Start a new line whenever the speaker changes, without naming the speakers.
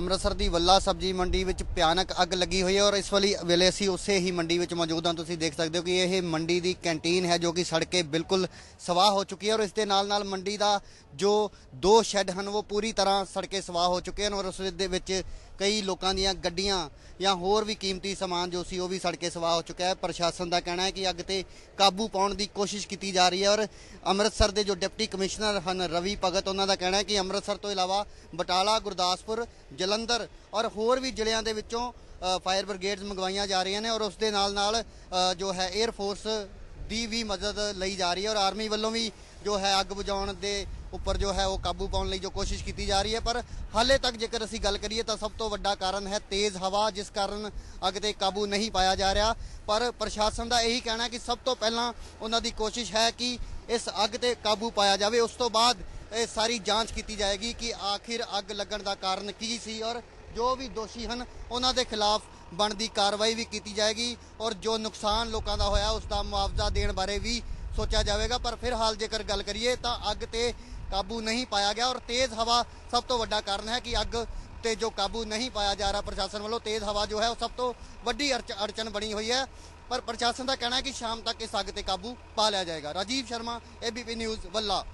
ਅੰਮ੍ਰਿਤਸਰ ਦੀ ਵੱਲਾ ਸਬਜ਼ੀ ਮੰਡੀ ਵਿੱਚ ਭਿਆਨਕ ਅੱਗ ਲੱਗੀ ਹੋਈ ਹੈ ਔਰ ਇਸ ਵਾਲੀ ਵੇਲੇ ਅਸੀਂ ਉਸੇ ਹੀ ਮੰਡੀ ਵਿੱਚ ਮੌਜੂਦ ਹਾਂ। ਤੁਸੀਂ ਦੇਖ ਸਕਦੇ ਹੋ ਕਿ ਇਹ ਮੰਡੀ ਦੀ ਕੈਂਟੀਨ ਹੈ ਜੋ ਕਿ ਸੜ ਕੇ ਬਿਲਕੁਲ ਸਵਾਹ ਹੋ ਚੁੱਕੀ ਹੈ ਔਰ ਇਸ ਦੇ ਨਾਲ ਨਾਲ ਮੰਡੀ ਦਾ ਜੋ ਦੋ ਸ਼ੈੱਡ ਹਨ, ਉਹ ਪੂਰੀ ਤਰ੍ਹਾਂ ਸੜ ਕੇ ਸਵਾਹ ਹੋ ਚੁੱਕੇ ਹਨ ਔਰ ਉਸ ਦੇ ਵਿੱਚ ਕਈ ਲੋਕਾਂ ਦੀਆਂ ਗੱਡੀਆਂ ਜਾਂ ਹੋਰ ਵੀ ਕੀਮਤੀ ਸਮਾਨ ਜੋ ਸੀ, ਉਹ ਵੀ ਸੜ ਕੇ ਸਵਾਹ ਹੋ ਚੁੱਕਾ ਹੈ। ਪ੍ਰਸ਼ਾਸਨ ਦਾ ਕਹਿਣਾ ਹੈ ਕਿ ਅੱਗ ਤੇ ਕਾਬੂ ਪਾਉਣ ਦੀ ਕੋਸ਼ਿਸ਼ ਕੀਤੀ ਜਾ ਰਹੀ ਹੈ ਔਰ ਅੰਮ੍ਰਿਤਸਰ ਦੇ ਜੋ ਡਿਪਟੀ ਕਮਿਸ਼ਨਰ ਹਨ ਰਵੀ ਭਗਤ, ਉਹਨਾਂ ਦਾ ਕਹਿਣਾ ਹੈ ਕਿ ਅੰਮ੍ਰਿਤਸਰ ਤੋਂ ਇਲਾਵਾ ਬਟਾਲਾ, ਗੁਰਦਾਸਪੁਰ ਜਲੰਧਰ ਔਰ ਹੋਰ ਵੀ ਜ਼ਿਲ੍ਹਿਆਂ ਦੇ ਵਿੱਚੋਂ ਫਾਇਰ ਬ੍ਰਿਗੇਡਸ ਮੰਗਵਾਈਆਂ ਜਾ ਰਹੀਆਂ ਨੇ ਔਰ ਉਸ ਦੇ ਨਾਲ ਨਾਲ ਜੋ ਹੈ 에ਅਰ ਫੋਰਸ ਦੀ ਵੀ ਮਦਦ ਲਈ ਜਾ ਰਹੀ ਹੈ ਔਰ ਆਰਮੀ ਵੱਲੋਂ ਵੀ ਜੋ ਹੈ ਅੱਗ ਬੁਝਾਉਣ ਦੇ ਉੱਪਰ ਜੋ ਹੈ ਉਹ ਕਾਬੂ ਪਾਉਣ ਲਈ ਜੋ ਕੋਸ਼ਿਸ਼ ਕੀਤੀ ਜਾ ਰਹੀ ਹੈ। ਪਰ ਹਾਲੇ ਤੱਕ ਜੇਕਰ ਅਸੀਂ ਗੱਲ ਕਰੀਏ ਤਾਂ ਸਭ ਤੋਂ ਵੱਡਾ ਕਾਰਨ ਹੈ ਤੇਜ਼ ਹਵਾ, ਜਿਸ ਕਾਰਨ ਅੱਗ ਤੇ ਕਾਬੂ ਨਹੀਂ ਪਾਇਆ ਜਾ ਰਿਹਾ। ਪਰ ਪ੍ਰਸ਼ਾਸਨ ਦਾ ਇਹੀ ਕਹਿਣਾ ਕਿ ਸਭ ਤੋਂ ਪਹਿਲਾਂ ਉਹਨਾਂ ਦੀ ਕੋਸ਼ਿਸ਼ ਹੈ ਕਿ ਇਸ ਅੱਗ ਤੇ ਕਾਬੂ ਪਾਇਆ ਜਾਵੇ। ਉਸ ਤੋਂ ਬਾਅਦ ਇਹ ਸਾਰੀ ਜਾਂਚ ਕੀਤੀ ਜਾਏਗੀ ਕਿ ਆਖਿਰ ਅੱਗ ਲੱਗਣ ਦਾ ਕਾਰਨ ਕੀ ਸੀ ਔਰ ਜੋ ਵੀ ਦੋਸ਼ੀ ਹਨ, ਉਹਨਾਂ ਦੇ ਖਿਲਾਫ ਬਣਦੀ ਕਾਰਵਾਈ ਵੀ ਕੀਤੀ ਜਾਏਗੀ ਔਰ ਜੋ ਨੁਕਸਾਨ ਲੋਕਾਂ ਦਾ ਹੋਇਆ, ਉਸ ਦਾ ਮੁਆਵਜ਼ਾ ਦੇਣ ਬਾਰੇ ਵੀ ਸੋਚਿਆ ਜਾਵੇਗਾ। ਪਰ ਫਿਲਹਾਲ ਜੇਕਰ ਗੱਲ ਕਰੀਏ ਤਾਂ ਅੱਗ ਤੇ ਕਾਬੂ ਨਹੀਂ ਪਾਇਆ ਗਿਆ ਔਰ ਤੇਜ਼ ਹਵਾ ਸਭ ਤੋਂ ਵੱਡਾ ਕਾਰਨ ਹੈ ਕਿ ਅੱਗ ਤੇ ਜੋ ਕਾਬੂ ਨਹੀਂ ਪਾਇਆ ਜਾ ਰਿਹਾ ਪ੍ਰਸ਼ਾਸਨ ਵੱਲੋਂ, ਤੇਜ਼ ਹਵਾ ਜੋ ਹੈ ਉਹ ਸਭ ਤੋਂ ਵੱਡੀ ਅੜਚ- ਅੜਚਨ ਬਣੀ ਹੋਈ ਹੈ। ਪਰ ਪ੍ਰਸ਼ਾਸਨ ਦਾ ਕਹਿਣਾ ਹੈ ਕਿ ਸ਼ਾਮ ਤੱਕ ਇਸ ਅੱਗ ਤੇ ਕਾਬੂ ਪਾ ਲਿਆ ਜਾਏਗਾ। ਰਾਜੀਵ ਸ਼ਰਮਾ ਏਬੀਪੀ ਨਿਊਜ਼ ਵੱਲਾ।